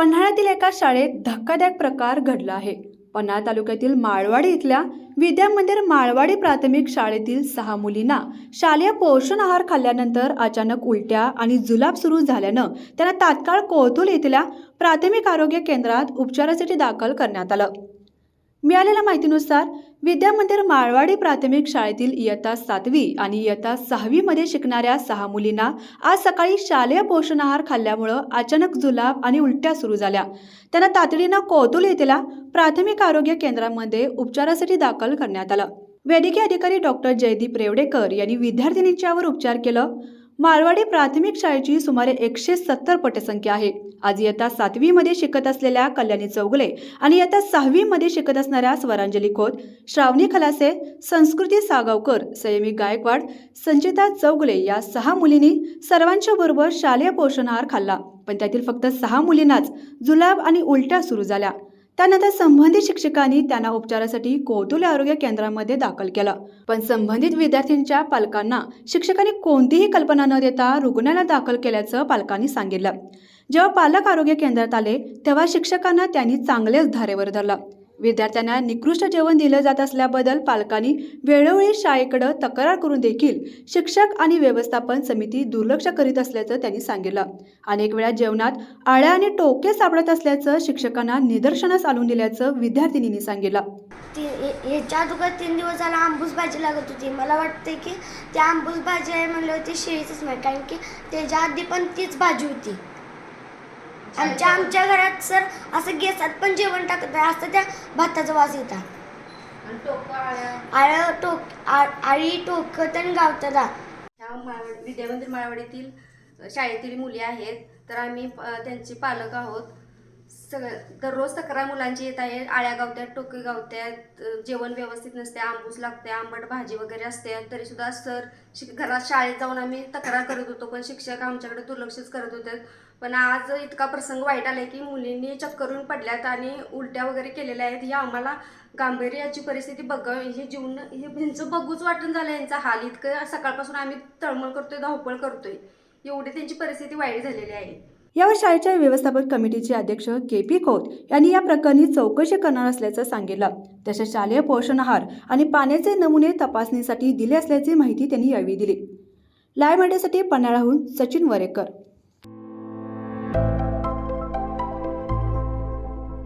पन्हाळ्यातील एका शाळेत धक्कादायक प्रकार घडला आहे. पन्हाळा तालुक्यातील माळवाडी इथल्या विद्या मंदिर माळवाडी प्राथमिक शाळेतील सहा मुलींना शालेय पोषण आहार खाल्ल्यानंतर अचानक उलट्या आणि जुलाब सुरू झाल्यानं त्यांना तात्काळ कोथूल इथल्या प्राथमिक आरोग्य केंद्रात उपचारासाठी दाखल करण्यात आलं. मिळालेल्या माहितीनुसार विद्या मंदिर माळवाडी प्राथमिक शाळेतील इयत्ता सातवी आणि इयत्ता सहावीमध्ये शिकणाऱ्या सहा मुलींना आज सकाळी शालेय पोषण आहार खाल्ल्यामुळं अचानक जुलाब आणि उलट्या सुरू झाल्या. त्यांना तातडीनं कोतुल येथील प्राथमिक आरोग्य केंद्रामध्ये उपचारासाठी दाखल करण्यात आलं. वैद्यकीय अधिकारी डॉक्टर जयदीप रेवडेकर यांनी विद्यार्थिनींच्यावर उपचार केलं. मारवाडी प्राथमिक शाळेची सुमारे एकशे सत्तर पटसंख्या आहे. आज इयत्ता सातवीमध्ये शिकत असलेल्या कल्याणी चौगले आणि इयत्ता सहावीमध्ये शिकत असणाऱ्या स्वरांजली खोत श्रावणी खलासे संस्कृती सागावकर संयमी गायकवाड संचिता चौगले या सहा मुलींनी सर्वांच्या बरोबर शालेय पोषण आहार खाल्ला. पण त्यातील फक्त सहा मुलींनाच जुलाब आणि उलट्या सुरू झाल्या. त्यानंतर संबंधित शिक्षकांनी त्यांना उपचारासाठी कोतुल आरोग्य केंद्रामध्ये दाखल केलं. पण संबंधित विद्यार्थ्यांच्या पालकांना शिक्षकांनी कोणतीही कल्पना न देता रुग्णालयात दाखल केल्याचं पालकांनी सांगितलं. जेव्हा पालक आरोग्य केंद्रात आले तेव्हा शिक्षकांना त्यांनी चांगलेच धारेवर धरलं. विद्यार्थ्यांना निकृष्ट जेवण दिलं जात असल्याबद्दल पालकांनी वेळोवेळी शाळेकडे तक्रार करून देखील शिक्षक आणि व्यवस्थापन समिती दुर्लक्ष करीत असल्याचं त्यांनी सांगितलं. अनेक वेळा जेवणात आळ्या आणि टोके सापडत असल्याचं शिक्षकांना निदर्शनास आणून दिल्याचं विद्यार्थिनींनी सांगितलं. ती ह्याच्या अगोदर तीन दिवस झाला आंबूस भाजी लागत होती. मला वाटते की ती आंबूस भाजी आहे म्हणलं ती शेळीचंच नाही कारण की त्याच्या आधी पण तीच भाजी होती. आमच्या आमच्या घरात सर असं गेसात पण जेवण टाकत नाही असं त्या भाताचा वास येतात. आळ टोक आळी टोकत आणि गावतात विद्यामंदिर माळवाडीतील शाळेतील मुली आहेत तर आम्ही त्यांचे पालक आहोत. सगळं दररोज तक्रार मुलांची येत आहे आळ्या गावत्यात टोके गावत्यात जेवण व्यवस्थित नसते आंबूस लागते आंबट भाजी वगैरे असते तरीसुद्धा सर शिक घरात शाळेत जाऊन आम्ही तक्रार करत होतो पण शिक्षक आमच्याकडे दुर्लक्षच करत होते. पण आज इतका प्रसंग वाईट आलाय की मुलींनी चक्करून पडल्यात आणि उलट्या वगैरे केलेल्या आहेत. ही आम्हाला गांभीर्याची परिस्थिती बघ हे जीवन हे ह्यांचं बघूच वाटून झालं यांचा हाल इतकं सकाळपासून आम्ही तळमळ करतोय धावपळ करतोय. एवढी त्यांची परिस्थिती वाईट झालेली आहे. यावर शाळेच्या व्यवस्थापन कमिटीचे अध्यक्ष के पी खोत यांनी या प्रकरणी चौकशी करणार असल्याचं सांगितलं. तसेच शालेय पोषण आहार आणि पाण्याचे नमुने तपासणीसाठी दिले असल्याची माहिती त्यांनी यावेळी दिली. लाईव्ह मीडियासाठी पन्हाळाहून सचिन वरेकर.